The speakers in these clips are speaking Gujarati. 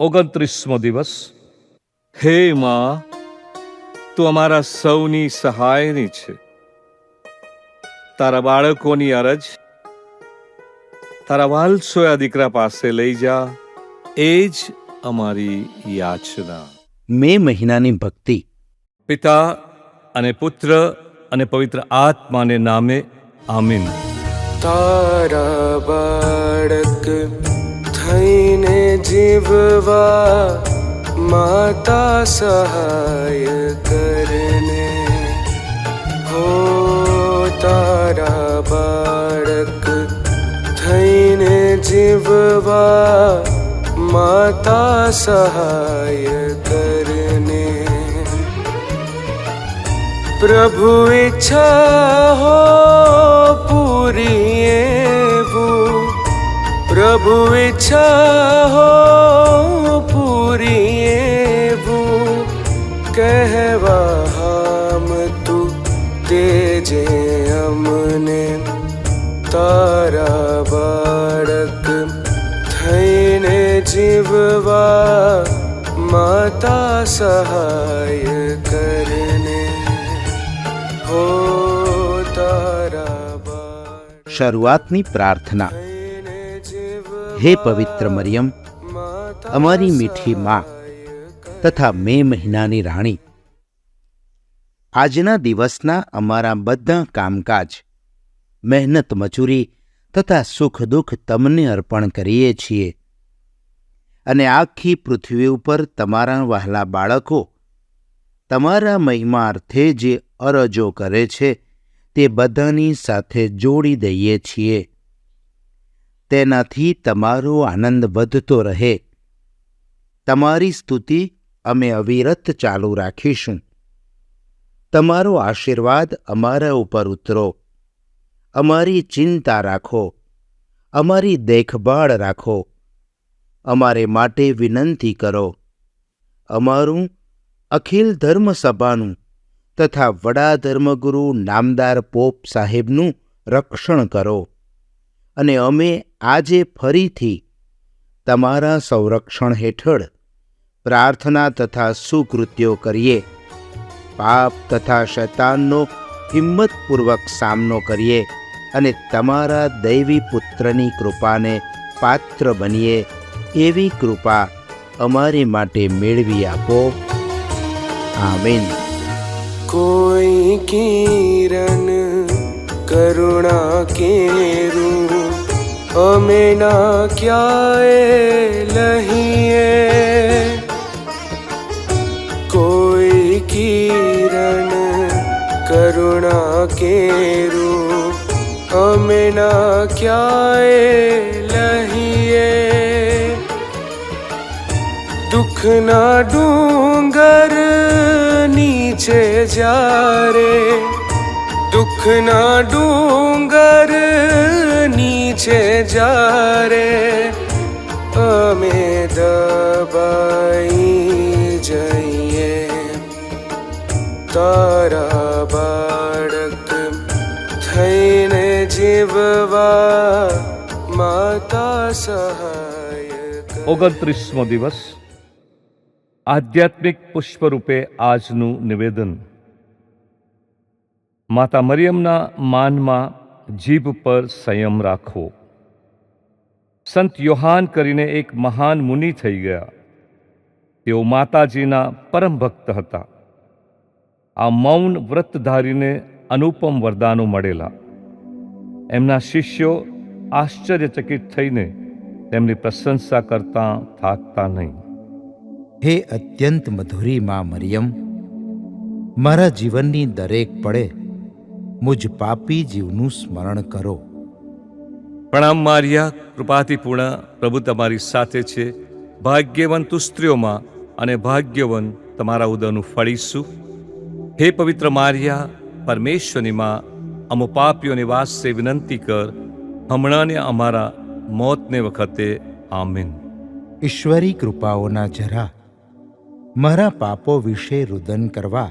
ઓગણત્રીસમો દિવસ. હે માં તું અમારા સૌની સહાયની છે. તારા બાળકોની અરજ તારા વાલસોયા દીકરા પાસે લઈ જા એ જ અમારી યાચના. મે મહિનાની ભક્તિ. પિતા અને પુત્ર અને પવિત્ર આત્માને નામે આમીન. તારા બાળક થઈને જીવવા માતા સહાય કરને. હો તારા બાળક, થઈને જીવવા માતા સહાય કરને. પ્રભુ ઈચ્છા હો પૂરી પ્રભુ ઈચ્છા હો પૂરી એવું કહેવા તું તેજે અમને તારા બાળક થઈને જીવવા માતા સહાય કરને. હો તારા શરૂઆતની પ્રાર્થના. હે પવિત્ર મરિયમ, અમારી મીઠી માં તથા મે મહિનાની રાણી. આજના દિવસના અમારા બધા કામકાજ, મહેનત મજૂરી તથા સુખ દુઃખ તમને અર્પણ કરીએ છીએ. અને આખી પૃથ્વી ઉપર તમારા વહાલા બાળકો તમારા મહિમા અર્થે જે અરજો કરે છે તે બધાની સાથે જોડી દઈએ છીએ. તેનાથી તમારો આનંદ વધતો રહે. તમારી સ્તુતિ અમે અવિરત ચાલુ રાખીશું. તમારો આશીર્વાદ અમારા ઉપર ઉતરો. અમારી ચિંતા રાખો. અમારી દેખભાળ રાખો. અમારે માટે વિનંતી કરો. અમારું અખિલ ધર્મસભાનું તથા વડા ધર્મગુરુ નામદાર પોપ સાહેબનું રક્ષણ કરો. અને અમે આજે ફરીથી તમારા સંરક્ષણ હેઠળ પ્રાર્થના તથા સુકૃત્યો કરીએ. પાપ તથા શૈતાનનો હિંમતપૂર્વક સામનો કરીએ અને તમારા દૈવી પુત્રની કૃપાને પાત્ર બનીએ એવી કૃપા અમારી માટે મેળવી આપો. આમીન. કોઈ કિરણ કરુણા કેરું અમે ના ક્યાંય લહીએ. કોઈ કિરણ કરુણા કેરું અમે ના ક્યાંય લહીએ. દુઃખના ડુંગર નીચે જ્યારે દુઃખના ડુંગર નીચે જારે અમે દબાઈ જઈએ તારા બાળક થઈને જીવવા માતા સહાય. ઓગણત્રીસમો દિવસ આધ્યાત્મિક પુષ્પરૂપે આજનું નિવેદન માતા મરિયમના માનમાં જીભ પર સંયમ રાખવો. સંત યોહાન કરીને એક મહાન મુનિ થઈ ગયા. તેઓ માતાજીના પરમ ભક્ત હતા. આ મૌન વ્રત ધારીને અનુપમ વરદાનો મળેલા. એમના શિષ્યો આશ્ચર્યચકિત થઈને તેમની પ્રશંસા કરતા થાકતા નહીં. હે અત્યંત મધુરી મા મરિયમ, મારા જીવનની દરેક પળે મુજ પાપી જીવનું સ્મરણ કરો. પ્રણામ મારિયા કૃપાથી પૂર્ણ પ્રભુ તમારી સાથે છે. ભાગ્યવંત સ્ત્રીઓમાં અને ભાગ્યવન તમારા ઉદરનું ફળીશું હે પવિત્ર મારિયા પરમેશ્વરની માં અમો પાપીઓની વાસે વિનંતી કર હમણાંને અમારા મોતને વખતે આમીન. ઈશ્વરી કૃપાઓના જરા મારા પાપો વિશે રુદન કરવા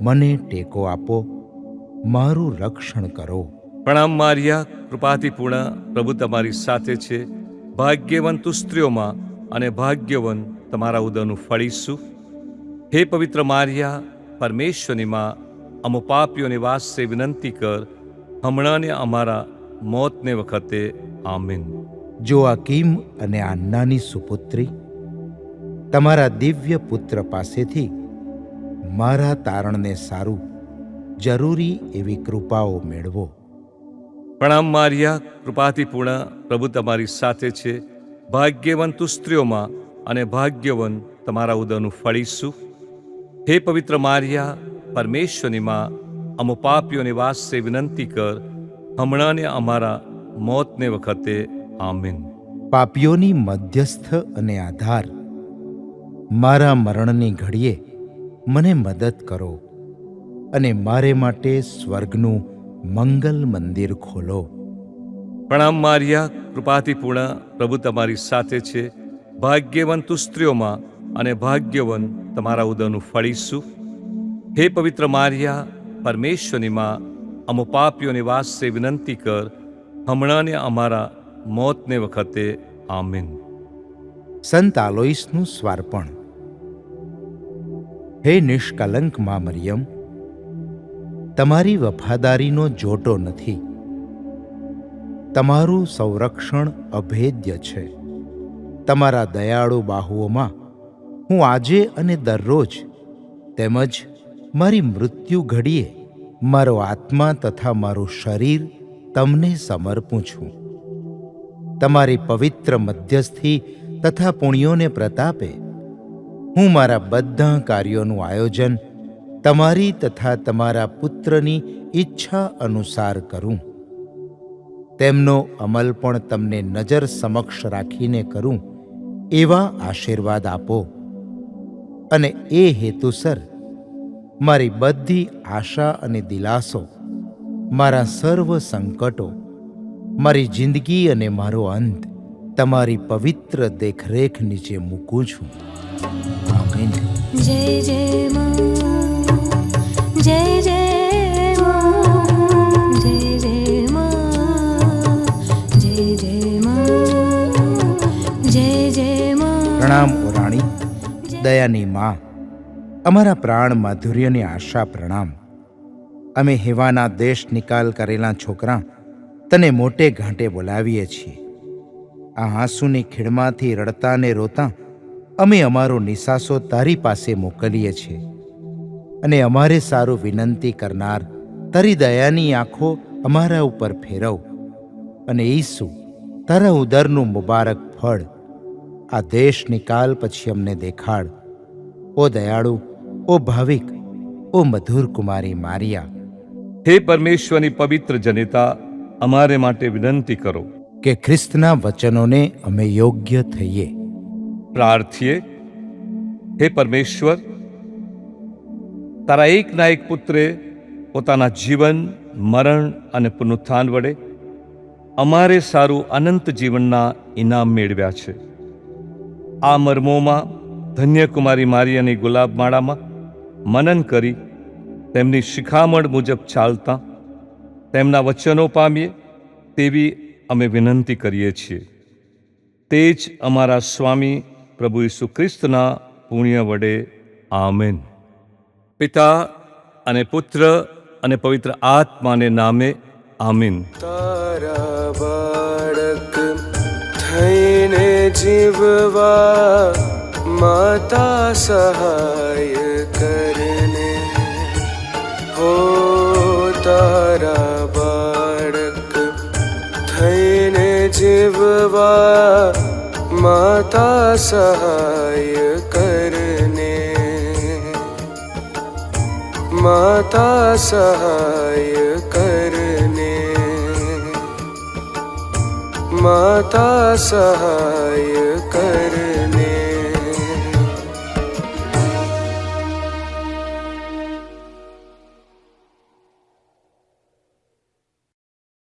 મને ટેકો આપો મારું રક્ષણ કરો. પ્રણામ મારિયા કૃપાથી પૂર્ણ પ્રભુ તમારી સાથે છે. ભાગ્યવંત સ્ત્રીઓમાં અને ભાગ્યવન તમારા ઉદરનું ફળીશું હે પવિત્ર મારિયા પરમેશ્વરની માં અમો પાપીઓની વાસે વિનંતી કર હમણાંને અમારા મોતને વખતે આમીન. જો અકીમ અને આન્નાની સુપુત્રી તમારા દિવ્ય પુત્ર પાસેથી મારા તારણને સારું જરૂરી એવી કૃપાઓ મેળવો. પ્રણામ મારિયા કૃપાથી પૂર્ણ પ્રભુ તમારી સાથે છે. ભાગ્યવંત સ્ત્રીઓમાં અને ભાગ્યવન તમારા ઉદરનું ફળીશું હે પવિત્ર મારિયા પરમેશ્વરની માં અમુ પાપીઓની વાસે વિનંતી કર હમણાંને અમારા મોતને વખતે આમીન. પાપીઓની મધ્યસ્થ અને આધાર મારા મરણની ઘડીએ મને મદદ કરો અને મારે માટે સ્વર્ગનું મંગલ મંદિર ખોલો. પ્રણામ મારિયા કૃપાથી પૂર્ણ પ્રભુ તમારી સાથે છે. ભાગ્યવંત સ્ત્રીઓમાં અને ભાગ્યવન તમારા ઉદરનું ફળીશું હે પવિત્ર મારિયા પરમેશ્વરની માં અમો પાપીઓની વાસે વિનંતી કર હમણાં ને અમારા મોતને વખતે આમીન. સંત આલોઈસનું સ્વાર્પણ. હે નિષ્કલંકમાં મરિયમ, તમારી વફાદારીનો જોટો નથી. તમારું સંરક્ષણ અભેદ્ય છે. તમારા દયાળુ બાહુઓમાં હું આજે અને દરરોજ તેમજ મારી મૃત્યુ ઘડીએ મારો આત્મા તથા મારું શરીર તમને સમર્પું છું. તમારી પવિત્ર મધ્યસ્થી તથા પુણ્યોને પ્રતાપે હું મારા બધા કાર્યોનું આયોજન તમારી તથા તમારા પુત્રની ઈચ્છા અનુસાર કરું. તેમનો અમલ પણ તમને નજર સમક્ષ રાખીને કરું, એવા આશીર્વાદ આપો. અને એ હેતુસર મારી બધી આશા અને દિલાસો, મારા સર્વ સંકટો, મારી જિંદગી અને મારો અંત તમારી પવિત્ર દેખરેખ નીચે મૂકું છું. આમીન જય જય જય જય પ્રણામ ઓરાણી દયાની માં. અમારા પ્રાણ માધુર્યની આશા પ્રણામ. અમે હેવાના દેશ નિકાલ કરેલા છોકરા તને મોટે ઘાંટે બોલાવીએ છીએ. આ આંસુની ખીણમાંથી રડતા ને રોતા અમે અમારો નિસાસો તારી પાસે મોકલીએ છીએ. અને અમારે સારું વિનંતી કરનાર તારી દયાની આંખો અમારા ઉપર ફેરવ. અને ઈસુ તારા ઉદરનું મુબારક ફળ આ દેશ નિકાલ પછી અમને દેખાડ. ઓ દયાળુ ઓ ભાવિક ઓ મધુર કુમારી મારિયા. હે પરમેશ્વરની પવિત્ર જનિતા અમારે માટે વિનંતી કરો. કે ખ્રિસ્તના વચનોને અમે યોગ્ય થઈએ. પ્રાર્થીએ, હે પરમેશ્વર, તારા એકના એક પુત્રે પોતાના જીવન, મરણ અને પુનરુત્થાન વડે અમારે સારું અનંત જીવનના ઇનામ મેળવ્યા છે. આ મર્મોમાં ધન્યકુમારી મારિયાની ગુલાબમાળામાં મનન કરી તેમની શિખામણ મુજબ ચાલતા તેમના વચનો પામીએ તેવી અમે વિનંતી કરીએ છીએ. તે જ અમારા સ્વામી પ્રભુ ઈસુ ખ્રિસ્તના પુણ્ય વડે, આમેન. પિતા અને પુત્ર અને પવિત્ર આત્માને નામે, આમીન. તારા બાળક થઈને જીવવા માતા સહાય કરને. હો माता सहाय करने। माता सहाय करने। माता सहाय करने।